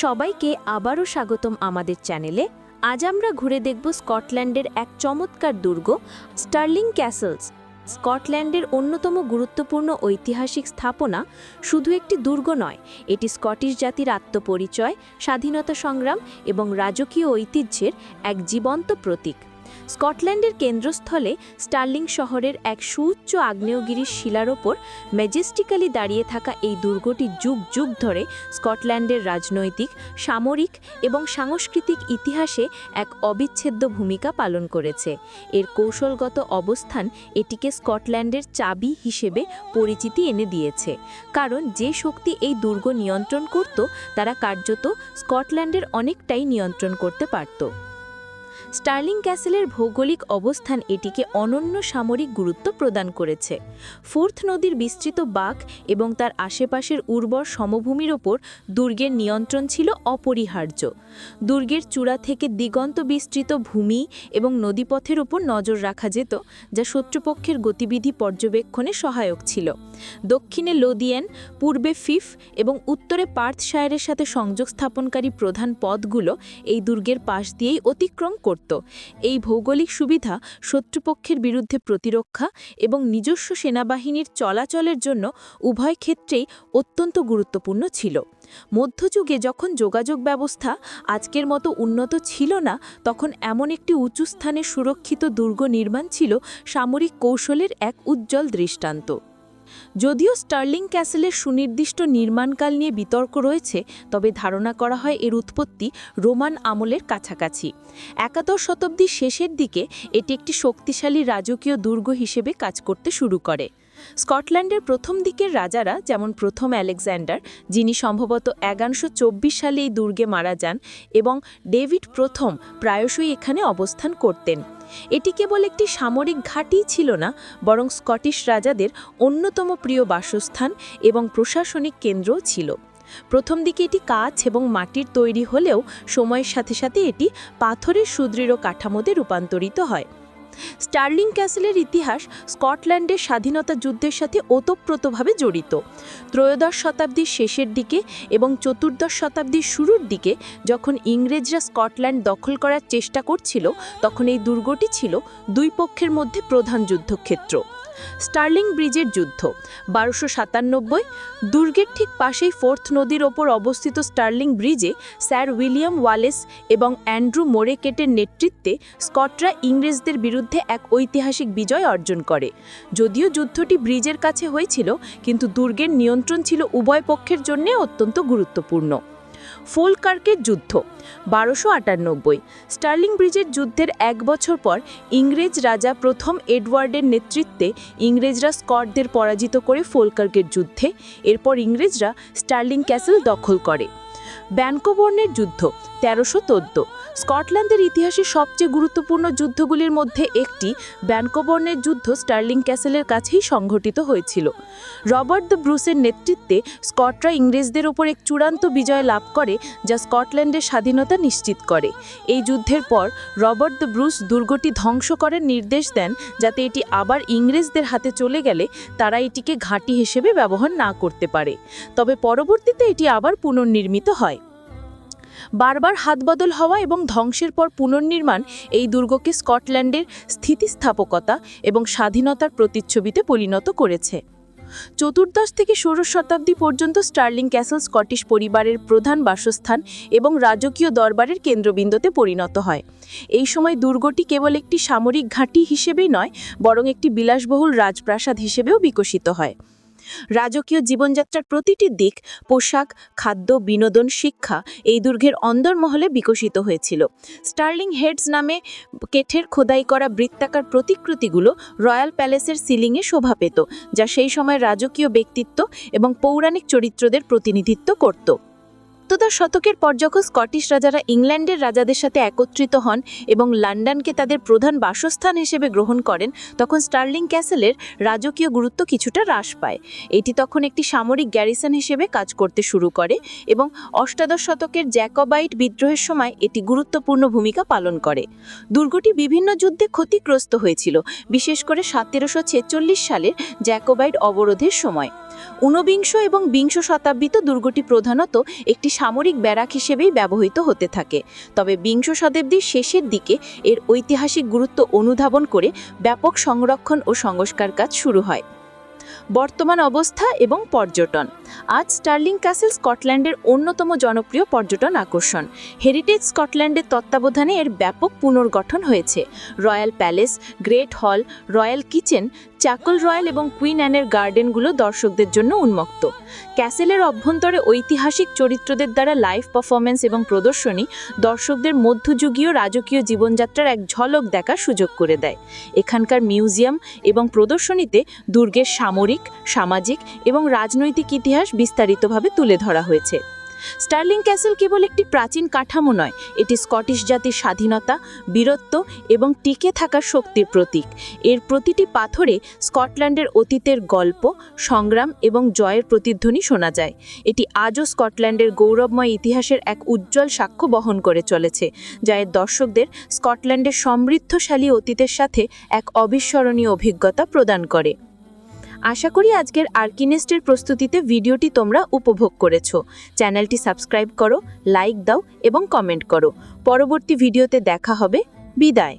সবাইকে আবারও স্বাগতম আমাদের চ্যানেলে। আজ আমরা ঘুরে দেখব স্কটল্যান্ডের এক চমৎকার দুর্গ, স্টার্লিং ক্যাসেলস। স্কটল্যান্ডের অন্যতম গুরুত্বপূর্ণ ঐতিহাসিক স্থাপনা শুধু একটি দুর্গ নয়, এটি স্কটিশ জাতির আত্মপরিচয়, স্বাধীনতা সংগ্রাম এবং রাজকীয় ঐতিহ্যের এক জীবন্ত প্রতীক। স্কটল্যান্ডের কেন্দ্রস্থলে স্টার্লিং শহরের এক সুউচ্চ আগ্নেয়গিরির শিলার ওপর ম্যাজেস্টিক্যালি দাঁড়িয়ে থাকা এই দুর্গটি যুগ যুগ ধরে স্কটল্যান্ডের রাজনৈতিক, সামরিক এবং সাংস্কৃতিক ইতিহাসে এক অবিচ্ছেদ্য ভূমিকা পালন করেছে। এর কৌশলগত অবস্থান এটিকে স্কটল্যান্ডের চাবি হিসেবে পরিচিতি এনে দিয়েছে। কারণ যে শক্তি এই দুর্গ নিয়ন্ত্রণ করত, তারা কার্যত স্কটল্যান্ডের অনেকটাই নিয়ন্ত্রণ করতে পারত। স্টার্লিং ক্যাসেলের ভৌগোলিক অবস্থান এটিকে অনন্য সামরিক গুরুত্ব প্রদান করেছে। ফোর্থ নদীর বিস্তৃত বাঁক এবং তার আশেপাশের উর্বর সমভূমির ওপর দুর্গের নিয়ন্ত্রণ ছিল অপরিহার্য। দুর্গের চূড়া থেকে দিগন্ত বিস্তৃত ভূমি এবং নদীপথের ওপর নজর রাখা যেত, যা শত্রুপক্ষের গতিবিধি পর্যবেক্ষণে সহায়ক ছিল। দক্ষিণে লোদিয়েন, পূর্বে ফিফ এবং উত্তরে পার্থশায়ারের সাথে সংযোগ স্থাপনকারী প্রধান পথগুলো এই দুর্গের পাশ দিয়েই অতিক্রম করত। এই ভৌগোলিক সুবিধা শত্রুপক্ষের বিরুদ্ধে প্রতিরক্ষা এবং নিজস্ব সেনাবাহিনীর চলাচলের জন্য উভয় ক্ষেত্রেই অত্যন্ত গুরুত্বপূর্ণ ছিল। মধ্যযুগে যখন যোগাযোগ ব্যবস্থা আজকের মতো উন্নত ছিল না, তখন এমন একটি উঁচু স্থানে সুরক্ষিত দুর্গ নির্মাণ ছিল সামরিক কৌশলের এক উজ্জ্বল দৃষ্টান্ত। যদিও স্টার্লিং ক্যাসেলের সুনির্দিষ্ট নির্মাণকাল নিয়ে বিতর্ক রয়েছে, তবে ধারণা করা হয় এর উৎপত্তি রোমান আমলের কাছাকাছি। একাদশ শতাব্দীর শেষের দিকে এটি একটি শক্তিশালী রাজকীয় দুর্গ হিসেবে কাজ করতে শুরু করে। স্কটল্যান্ডের প্রথম দিকের রাজারা, যেমন প্রথম আলেকজান্ডার, যিনি সম্ভবত এগারোশো সালে এই দুর্গে মারা যান, এবং ডেভিড প্রথম প্রায়শই এখানে অবস্থান করতেন। এটি কেবল একটি সামরিক ঘাঁটি ছিল না, বরং স্কটিশ রাজাদের অন্যতম প্রিয় বাসস্থান এবং প্রশাসনিক কেন্দ্রও ছিল। প্রথম দিকে এটি কাচ এবং মাটির তৈরি হলেও সময়ের সাথে সাথে এটি পাথরের সুদৃঢ় কাঠামোতে রূপান্তরিত হয়। স্টার্লিং ক্যাসেলের ইতিহাস স্কটল্যান্ডের স্বাধীনতা যুদ্ধের সাথে ওতপ্রোতভাবে জড়িত। ত্রয়োদশ শতাব্দীর শেষের দিকে এবং চতুর্দশ শতাব্দীর শুরুর দিকে যখন ইংরেজরা স্কটল্যান্ড দখল করার চেষ্টা করছিল, তখন এই দুর্গটি ছিল দুই পক্ষের মধ্যে প্রধান যুদ্ধক্ষেত্র। স্টার্লিং ব্রিজের যুদ্ধ। বারোশো সাতানব্বই, দুর্গের ঠিক পাশেই ফোর্থ নদীর ওপর অবস্থিত স্টার্লিং ব্রিজে স্যার উইলিয়াম ওয়ালেস এবং অ্যান্ড্রু মোরেকেটের নেতৃত্বে স্কটরা ইংরেজদের বিরুদ্ধে এক ঐতিহাসিক বিজয় অর্জন করে। যদিও যুদ্ধটি ব্রিজের কাছে হয়েছিল, কিন্তু দুর্গের নিয়ন্ত্রণ ছিল উভয় পক্ষের জন্য অত্যন্ত গুরুত্বপূর্ণ। ফোলকার্কের যুদ্ধ, বারোশো আটানব্বই। স্টার্লিং ব্রিজের যুদ্ধের এক বছর পর ইংরেজ রাজা প্রথম এডওয়ার্ডের নেতৃত্বে ইংরেজরা স্কটদের পরাজিত করে ফোলকার্কের যুদ্ধে। এরপর ইংরেজরা স্টার্লিং ক্যাসেল দখল করে। ব্যানকোবর্নের যুদ্ধ, তেরোশো চোদ্দ। স্কটল্যান্ডের ইতিহাসে সবচেয়ে গুরুত্বপূর্ণ যুদ্ধগুলির মধ্যে একটি ব্যানকোবর্নের যুদ্ধ স্টার্লিং ক্যাসেলের কাছেই সংঘটিত হয়েছিল। রবার্ট দ্য ব্রুসের নেতৃত্বে স্কটরা ইংরেজদের ওপর এক চূড়ান্ত বিজয় লাভ করে, যা স্কটল্যান্ডের স্বাধীনতা নিশ্চিত করে। এই যুদ্ধের পর রবার্ট দ্য ব্রুস দুর্গটি ধ্বংস করার নির্দেশ দেন, যাতে এটি আবার ইংরেজদের হাতে চলে গেলে তারা এটিকে ঘাঁটি হিসেবে ব্যবহার না করতে পারে। তবে পরবর্তীতে এটি আবার পুনর্নির্মিত হয়। বারবার হাতবদল হওয়া এবং ধ্বংসের পর পুনর্নির্মাণ এই দুর্গকে স্কটল্যান্ডের স্থিতিস্থাপকতা এবং স্বাধীনতার প্রতিচ্ছবিতে পরিণত করেছে। চতুর্দশ থেকে ষোড়শ শতাব্দী পর্যন্ত স্টার্লিং ক্যাসেল স্কটিশ পরিবারের প্রধান বাসস্থান এবং রাজকীয় দরবারের কেন্দ্রবিন্দুতে পরিণত হয়। এই সময় দুর্গটি কেবল একটি সামরিক ঘাঁটি হিসেবেই নয়, বরং একটি বিলাসবহুল রাজপ্রাসাদ হিসেবেও বিকশিত হয়। রাজকীয় জীবনযাত্রার প্রতিটি দিক, পোশাক, খাদ্য, বিনোদন, শিক্ষা এই দুর্গের অন্দরমহলে বিকশিত হয়েছিল। স্টার্লিং হেডস নামে কেঠের খোদাই করা বৃত্তাকার প্রতিকৃতিগুলো রয়্যাল প্যালেসের সিলিংয়ে শোভা পেত, যা সেই সময় রাজকীয় ব্যক্তিত্ব এবং পৌরাণিক চরিত্রদের প্রতিনিধিত্ব করত। সপ্তদশ শতকের পর যখন স্কটিশ রাজারা ইংল্যান্ডের রাজাদের সাথে একত্রিত হন এবং লন্ডনকে তাদের প্রধান বাসস্থান হিসেবে গ্রহণ করেন, তখন স্টার্লিং ক্যাসেলের রাজকীয় গুরুত্ব কিছুটা হ্রাস পায়। এটি তখন একটি সামরিক গ্যারিসন হিসেবে কাজ করতে শুরু করে এবং অষ্টাদশ শতকের জ্যাকোবাইট বিদ্রোহের সময় এটি গুরুত্বপূর্ণ ভূমিকা পালন করে। দুর্গটি বিভিন্ন যুদ্ধে ক্ষতিগ্রস্ত হয়েছিল, বিশেষ করে সতেরোশো ছেচল্লিশ সালের জ্যাকোবাইট অবরোধের সময়। ঊনবিংশ এবং বিংশ শতাব্দীতে দুর্গটি প্রধানত একটি সামরিক ব্যারাক হিসেবেই ব্যবহৃত হতে থাকে। তবে বিংশ শতাব্দীর শেষের দিকে এর ঐতিহাসিক গুরুত্ব অনুধাবন করে ব্যাপক সংরক্ষণ ও সংস্কার কাজ শুরু হয়। বর্তমান অবস্থা এবং পর্যটন। আজ স্টার্লিং ক্যাসেল স্কটল্যান্ডের অন্যতম জনপ্রিয় পর্যটন আকর্ষণ। হেরিটেজ স্কটল্যান্ডের তত্ত্বাবধানে এর ব্যাপক পুনর্গঠন হয়েছে। Royal palace, great hall, royal kitchen, চ্যাকল royal এবং কুইন অ্যানের গার্ডেনগুলো দর্শকদের জন্য উন্মুক্ত। ক্যাসেলের অভ্যন্তরে ঐতিহাসিক চরিত্রদের দ্বারা লাইভ পারফরমেন্স এবং প্রদর্শনী দর্শকদের মধ্যযুগীয় রাজকীয় জীবনযাত্রার এক ঝলক দেখার সুযোগ করে দেয়। এখানকার মিউজিয়াম এবং প্রদর্শনীতে দুর্গের সামরিক, সামাজিক এবং রাজনৈতিক ইতিহাস বিস্তারিতভাবে তুলে ধরা হয়েছে। স্টার্লিং ক্যাসেল কেবল একটি প্রাচীন কাঠামো নয়, এটি স্কটিশ জাতির স্বাধীনতা, বীরত্ব এবং টিকে থাকার শক্তির প্রতীক। এর প্রতিটি পাথরে স্কটল্যান্ডের অতীতের গল্প, সংগ্রাম এবং জয়ের প্রতিধ্বনি শোনা যায়। এটি আজও স্কটল্যান্ডের গৌরবময় ইতিহাসের এক উজ্জ্বল সাক্ষ্য বহন করে চলেছে, যা এর দর্শকদের স্কটল্যান্ডের সমৃদ্ধশালী অতীতের সাথে এক অবিস্মরণীয় অভিজ্ঞতা প্রদান করে। আশা করি আজকের আর্কিনেস্টের প্রস্তুতিতে ভিডিওটি তোমরা উপভোগ করেছ। চ্যানেলটি সাবস্ক্রাইব করো, লাইক দাও এবং কমেন্ট করো। পরবর্তী ভিডিওতে দেখা হবে। বিদায়।